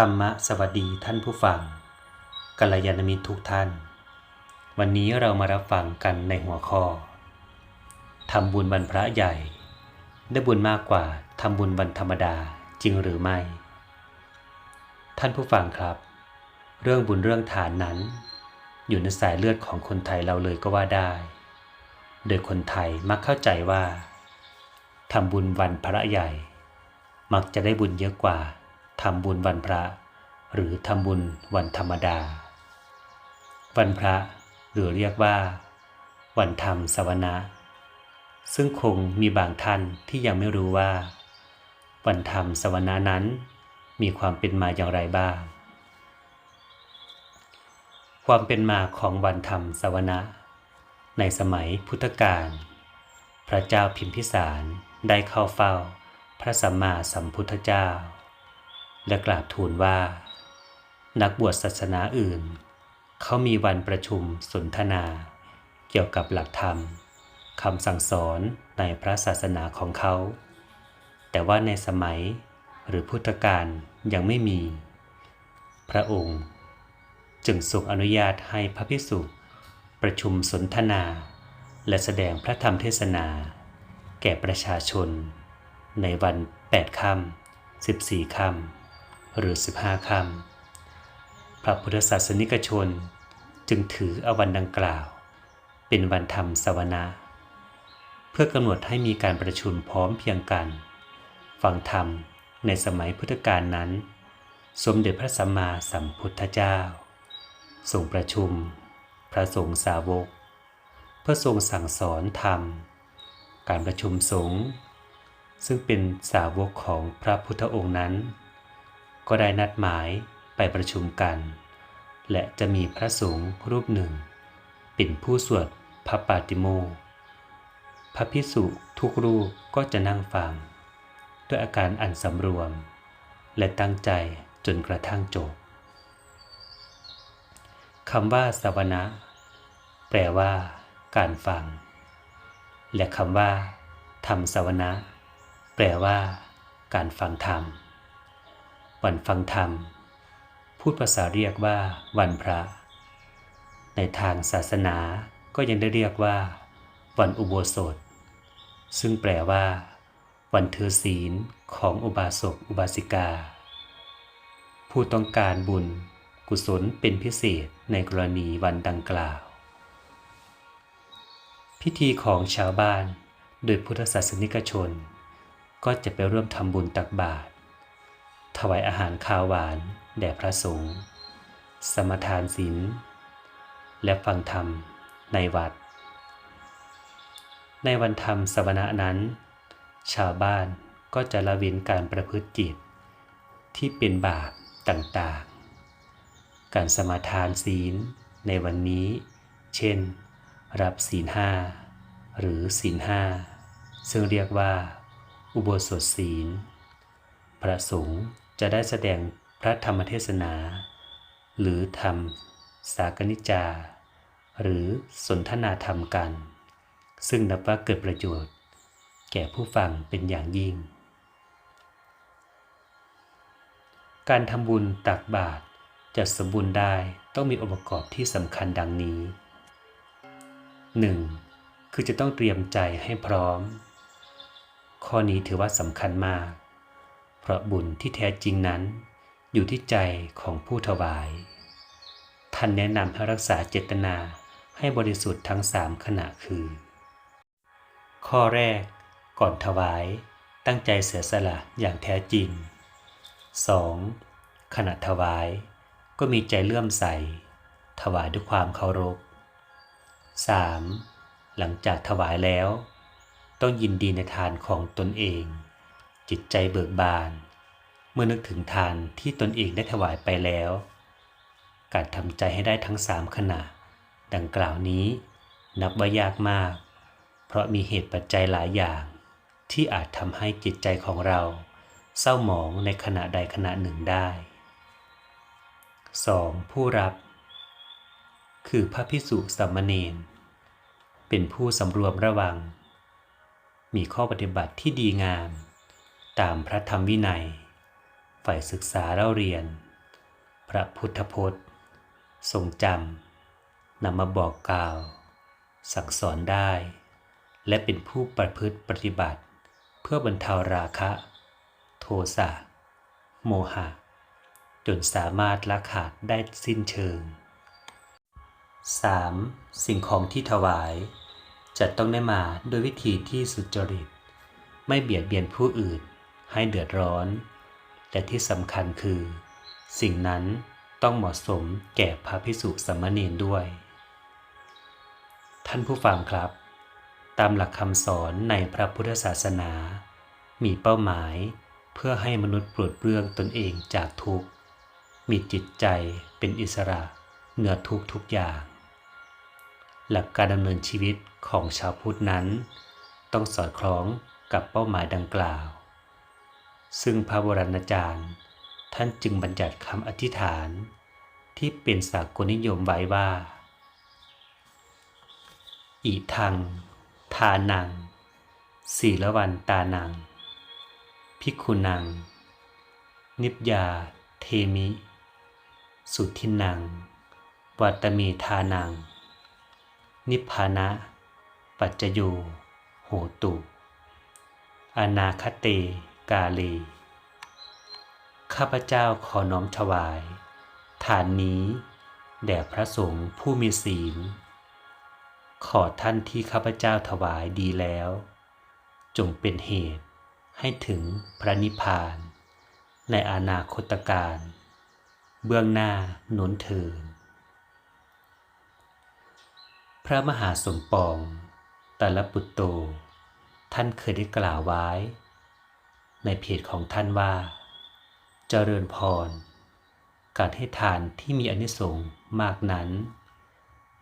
ธรรมะสวัสดีท่านผู้ฟังกัลยาณมิตรทุกท่าน วันนี้เรามารับฟังกันในหัวข้อทำบุญวันพระใหญ่ ได้บุญมากกว่าทำบุญวันธรรมดาจริงหรือไม่ ท่านผู้ฟังครับ เรื่องบุญเรื่องทานนั้น อยู่ในสายเลือดของคนไทยเราเลยก็ว่าได้ โดยคนไทยมักเข้าใจว่าทำบุญวันพระใหญ่ มักจะได้บุญเยอะกว่า ทำบุญวันพระ หรือทำบุญวันธรรมดา วันพระหรือเรียกว่า วันธรรมสวนะ ซึ่งคงมีบางท่านที่ยังไม่รู้ว่า วันธรรมสวนะนั้นมีความเป็นมาอย่างไรบ้าง ความเป็นมาของวันธรรมสวนะ ในสมัยพุทธกาลพระเจ้าพิมพิสารได้เข้าเฝ้า พระสัมมาสัมพุทธเจ้า และกราบทูลว่า นักบวชศาสนาอื่น เขามีวันประชุมสนทนา เกี่ยวกับหลักธรรมคำสั่งสอนในพระศาสนาของเขา แต่ว่าในสมัยหรือพุทธกาลยังไม่มี พระองค์จึงทรงอนุญาตให้พระภิกษุประชุมสนทนา และแสดงพระธรรมเทศนา แก่ประชาชน ในวัน 8 ค่ำ14 ค่ำ หรือ 15คำพระพุทธศาสนิกชนจึงถืออวันดังกล่าว เป็นวันธรรมสวนาเพื่อกำหนดให้มีการประชุมพร้อมเพียงกัน ฟังธรรมในสมัยพุทธกาลนั้น สมเด็จพระสัมมาสัมพุทธเจ้าทรงประชุม พระสงฆ์สาวก เพื่อทรงสั่งสอนธรรม การประชุมสงฆ์ซึ่งเป็นสาวกของพระพุทธองค์นั้น ก็ได้นัดหมายไปประชุมกัน และจะมีพระสงฆ์รูปหนึ่ง เป็นผู้สวดพระปาติโมพระพิสุทุกรูปก็จะนั่งฟัง ด้วยอาการอันสำรวม และตั้งใจจนกระทั่งจบคำว่าสวนะแปลว่า การฟัง และคำว่าธรรมสวนะแปลว่า การฟังธรรม วันฟังธรรม พูดภาษาเรียกว่าวันพระ ในทางศาสนาก็ยังได้เรียกว่า วันอุโบสถ ซึ่งแปลว่า วันถือศีลของอุบาสกอุบาสิกา ผู้ต้องการบุญกุศลเป็นพิเศษในกรณีวันดังกล่าว พิธีของชาวบ้านโดยพุทธศาสนิกชน ก็จะไปร่วมทำบุญตักบาตร ถวายอาหารข้าวหวาน แด่พระสงฆ์สมทานศีลและฟังธรรมในวัด ในวันธรรมสวนะนั้น ชาวบ้านก็จะละเว้นการประพฤติจิต ที่เป็นบาปต่างๆ การสมทานศีลในวันนี้ เช่น รับศีลห้าหรือศีลห้าซึ่งเรียกว่า อุโบสถศีล พระสงฆ์ จะได้แสดงพระธรรมเทศนา หรือธรรมสากนิจา หรือสนทนาธรรมกัน ซึ่งนับว่าเกิดประโยชน์ แก่ผู้ฟังเป็นอย่างยิ่ง การทำบุญตักบาตรจะสมบูรณ์ได้ต้องมีองค์ประกอบที่สำคัญดังนี้ 1. คือจะต้องเตรียมใจให้พร้อม ข้อนี้ถือว่าสำคัญมาก เพราะบุญที่แท้จริงนั้น อยู่ที่ใจของผู้ถวาย ท่านแนะนำให้รักษาเจตนาให้บริสุทธิ์ทั้งสามขณะคือ ข้อแรก ก่อนถวาย ตั้งใจเสียสละอย่างแท้จริง 2. ขณะถวาย ก็มีใจเลื่อมใส ถวายด้วยความเคารพ 3. หลังจากถวายแล้ว ต้องยินดีในทานของตนเอง จิตใจเบิกบาน เมื่อนึกถึงทานที่ตนเองได้ถวายไปแล้ว การทำใจให้ได้ทั้งสามขณะ ดังกล่าวนี้นับว่ายากมาก เพราะมีเหตุปัจจัยหลายอย่าง ที่อาจทำให้จิตใจของเรา เศร้าหมองในขณะใดขณะหนึ่งได้ 2. ผู้รับ คือพระพิสุสัมมเนนเป็นผู้สำรวมระวัง มีข้อปฏิบัติที่ดีงาม ตามพระธรรมวินัย ฝ่ายศึกษาเล่าเรียน พระพุทธพจน์ ทรงจำนำมาบอกกล่าว สั่งสอนได้ และเป็นผู้ประพฤติปฏิบัติ เพื่อบรรเทาราคะ โทสะโมหะ จนสามารถละขาดได้สิ้นเชิง 3. สิ่งของที่ถวาย จะต้องได้มาโดยวิธีที่สุจริต ไม่เบียดเบียนผู้อื่น ให้เดือดร้อน และที่สำคัญคือ สิ่งนั้นต้องเหมาะสมแก่พระพิสุสมเณรด้วย ท่านผู้ฟังครับ ตามหลักคำสอนในพระพุทธศาสนา มีเป้าหมายเพื่อให้มนุษย์ปลดเปลื้องตนเองจากทุกข์ มีจิตใจเป็นอิสระเหนือทุกทุกอย่าง หลักการดำเนินชีวิตของชาวพุทธนั้น ต้องสอดคล้องกับเป้าหมายดังกล่าว ซึ่งพระบรณอาจารย์ ท่านจึงบัญญัติคำอธิษฐาน ที่เป็นสากลนิยมไว้ว่าอีทัง ทานัง ศีลวันตานัง พิกขุนัง นิพยา เทมิ สุทินัง วัตมีทานัง นิพพานะ ปัจจโย โหตุ อนาคเต กาเลข้าพเจ้าขอน้อมถวาย ฐานนี้ แด่พระสงฆ์ผู้มีศีล ขอท่านที่ข้าพเจ้าถวายดีแล้ว จงเป็นเหตุให้ถึงพระนิพพาน ในอนาคตการ เบื้องหน้าหนุนเทินพระมหาสมปอง ตาลปุตโต ท่านเคยได้กล่าวไว้ ในเพจของท่านว่า เจริญพร การให้ทานที่มีอนิสงส์มากนั้น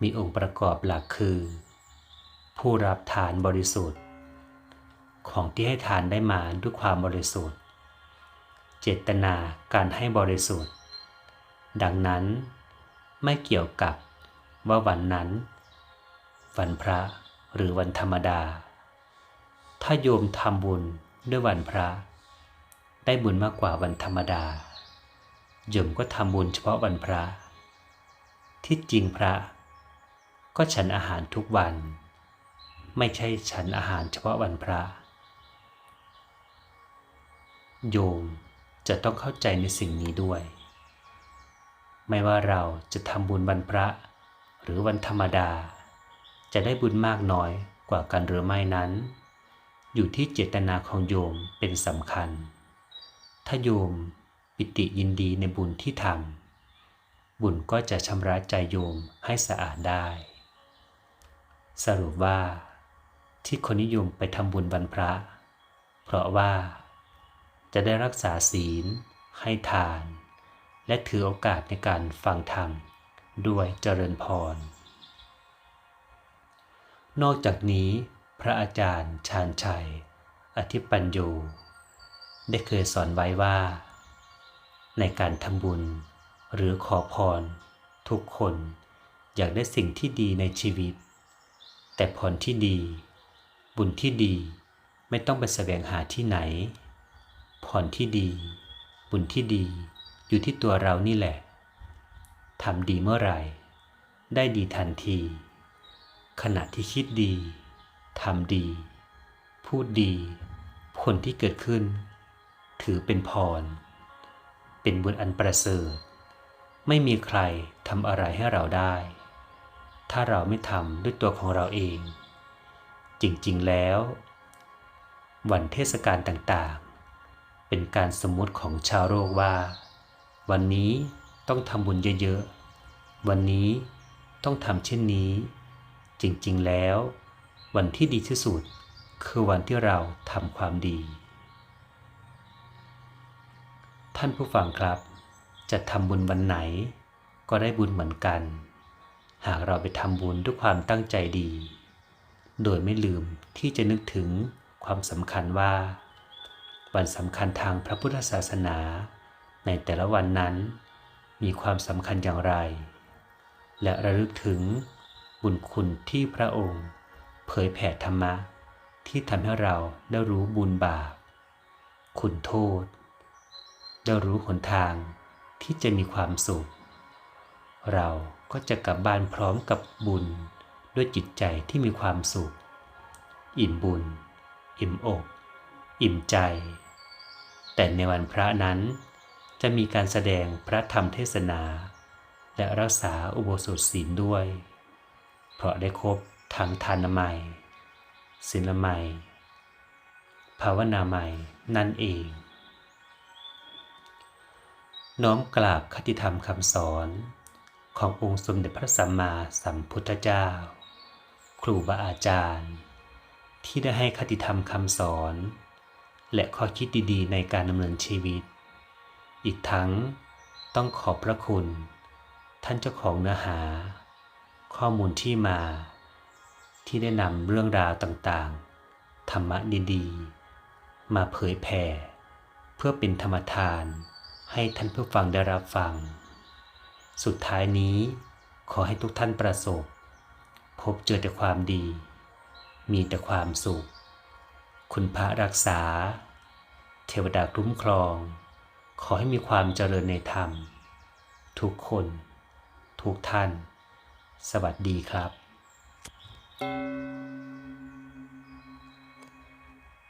มีองค์ประกอบหลักคือ ผู้รับทานบริสุทธิ์ ของที่ให้ทานได้มาด้วยความบริสุทธิ์ เจตนาการให้บริสุทธิ์ ดังนั้นไม่เกี่ยวกับว่าวันนั้น วันพระหรือวันธรรมดา ถ้าโยมทำบุญด้วยวันพระ ได้บุญมากกว่าวันธรรมดาโยมก็ทำบุญเฉพาะวันพระ ที่จริงพระ ก็ฉันอาหารทุกวัน ไม่ใช่ฉันอาหารเฉพาะวันพระ โยมจะต้องเข้าใจในสิ่งนี้ด้วย ไม่ว่าเราจะทำบุญวันพระ หรือวันธรรมดา จะได้บุญมากน้อยกว่ากันหรือไม่นั้น อยู่ที่เจตนาของโยมเป็นสำคัญ ถ้าโยมปิติยินดีในบุญที่ทำบุญก็จะชำระใจโยมให้สะอาดได้ สรุปว่า ที่คนนิยมไปทำบุญวันพระ เพราะว่า จะได้รักษาศีล ให้ทาน และถือโอกาสในการฟังธรรมด้วยเจริญพร นอกจากนี้พระอาจารย์ชาญชัย อธิปัญโย ได้เคยสอนไว้ว่า ในการทำบุญหรือขอพร ทุกคนอยากได้สิ่งที่ดีในชีวิต แต่พรที่ดี บุญที่ดีไม่ต้องไปแสวงหาที่ไหน พรที่ดี บุญที่ดีอยู่ที่ตัวเรานี่แหละทำดีเมื่อไหร่ ได้ดีทันที ขณะที่คิดดีทำดี พูดดี ผลที่เกิดขึ้น ถือเป็นพร เป็นบุญอันประเสริฐ ไม่มีใครทำอะไรให้เราได้ ถ้าเราไม่ทำด้วยตัวของเราเอง จริงๆแล้ว วันเทศกาลต่างๆ เป็นการสมมติของชาวโลกว่า วันนี้ต้องทำบุญเยอะๆ วันนี้ต้องทำเช่นนี้ จริงๆแล้ว วันที่ดีที่สุดคือวันที่เราทำความดี ท่านผู้ฟังครับ จะทำบุญวันไหน ก็ได้บุญเหมือนกัน หากเราไปทำบุญด้วยความตั้งใจดี โดยไม่ลืมที่จะนึกถึงความสำคัญว่า วันสำคัญทางพระพุทธศาสนา ในแต่ละวันนั้น มีความสำคัญอย่างไร และระลึกถึงบุญคุณที่พระองค์ เผยแผ่ธรรมะ ที่ทำให้เราได้รู้บุญบาปคุณโทษ ได้รู้หนทางที่จะมีความสุข เราก็จะกลับบ้านพร้อมกับบุญด้วยจิตใจที่มีความสุข อิ่มบุญ อิ่มอก อิ่มใจ แต่ในวันพระนั้นจะมีการแสดงพระธรรมเทศนา และรักษาอุโบสถศีลด้วย เพราะได้ครบทั้งทานไมยศีลไมยภาวนาไมยนั่นเอง น้อมกราบคติธรรมคำสอนขององค์สมเด็จพระสัมมาสัมพุทธเจ้า ครูบาอาจารย์ ที่ได้ให้คติธรรมคำสอน และข้อคิดดีๆ ในการดำเนินชีวิต อีกทั้งต้องขอบพระคุณ ท่านเจ้าของเนื้อหา ข้อมูลที่มา ที่ได้นำเรื่องราวต่างๆ ธรรมะดีๆ มาเผยแผ่เพื่อเป็นธรรมทาน ให้ท่านผู้ฟังได้รับฟัง สุดท้ายนี้ขอให้ทุกท่านประสบ พบเจอแต่ความดี มีแต่ความสุข คุณพระรักษา เทวดาคุ้มครอง ขอให้มีความเจริญในธรรม ทุกคน ทุกท่าน สวัสดีครับ